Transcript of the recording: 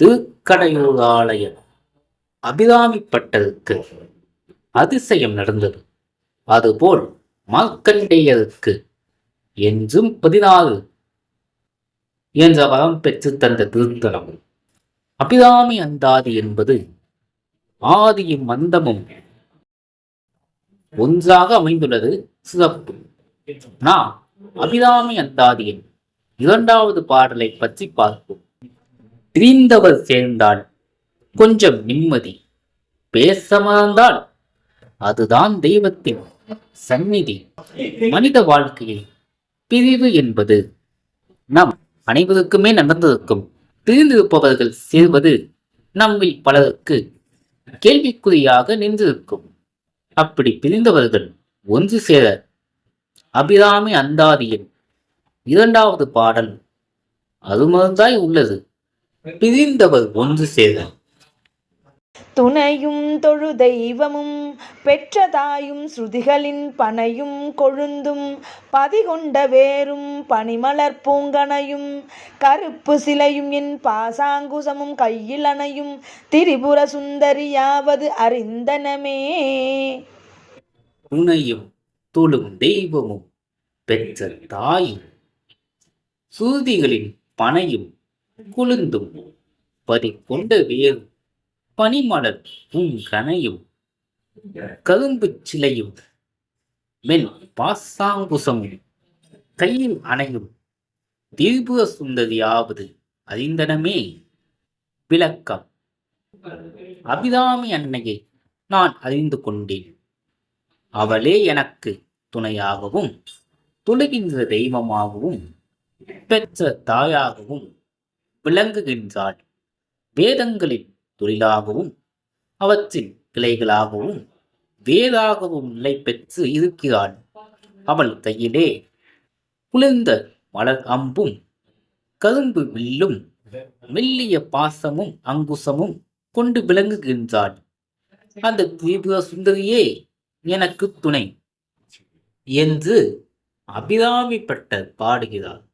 திருக்கடையூராலய அபிராமிப்பட்டருக்கு அதிசயம் நடந்தது. அதுபோல் மார்க்கண்டேயருக்கு என்றும் பதினாறு என்ற வரம் பெற்று தந்த திருத்தலம். அபிராமி அந்தாதி என்பது ஆதியும் மந்தமும் ஒன்றாக அமைந்துள்ளது சிறப்பு. நாம் அபிராமி அந்தாதியின் இரண்டாவது பாடலை பற்றி பார்ப்போம். திரிந்தவர் சேர்ந்தால் கொஞ்சம் நிம்மதி. பேச மறந்தால் அதுதான் தெய்வத்தின் சந்நிதி. மனித வாழ்க்கையில் பிரிவு என்பது நம் அனைவருக்குமே நடந்திருக்கும். பிரிந்திருப்பவர்கள் சேர்வது நம்மில் பலருக்கு கேள்விக்குறியாக நின்றிருக்கும். அப்படி பிரிந்தவர்கள் ஒன்று சேர அபிராமி அந்தாதியின் இரண்டாவது பாடல் அருமருந்தாய் உள்ளது. பிரிந்தவர் ஒன்று சேர துணையும் தொழு தெய்வமும் பெற்ற தாயும் ஸ்ருதிகளின் பனையும் கொழுந்தும் பதிகொண்ட வேரும் பனிமலர் பூங்கனையும் கருப்பு சிலையும் என் பாசாங்குசமும் கையில் அணையும் திரிபுர சுந்தரியாவது அறிந்தனமே. துணையும் தொழும் தெய்வமும் பெற்ற தாயும் சூதிகளின் பனையும் குளிர்ந்தும் பதி கொண்ட வேறு பனிமலர் கனையும் கரும்புச் சிலையும் மென் பாசாங்குசமும் கையில் அணையும் திரிபுர சுந்தரியாவது அறிந்தனமே விளக்கம். அபிராமி அன்னையை நான் அறிந்து கொண்டேன். அவளே எனக்கு துணையாகவும் துளைகின்ற தெய்வமாகவும் பெற்ற தாயாகவும் விளங்குகின்றாள். வேதங்களின் தொழிலாகவும் அவற்றின் கிளைகளாகவும் வேறாகவும் நிலை பெற்று இருக்கிறாள். அவள் கையிலே குளிர்ந்த மலர் அம்பும் கரும்பு வில்லும் மெல்லிய பாசமும் அங்குசமும் கொண்டு விளங்குகின்றாள். அந்த திரிபுர சுந்தரியே எனக்கு துணை என்று அபிராமிப்பட்டர் பாடுகிறார்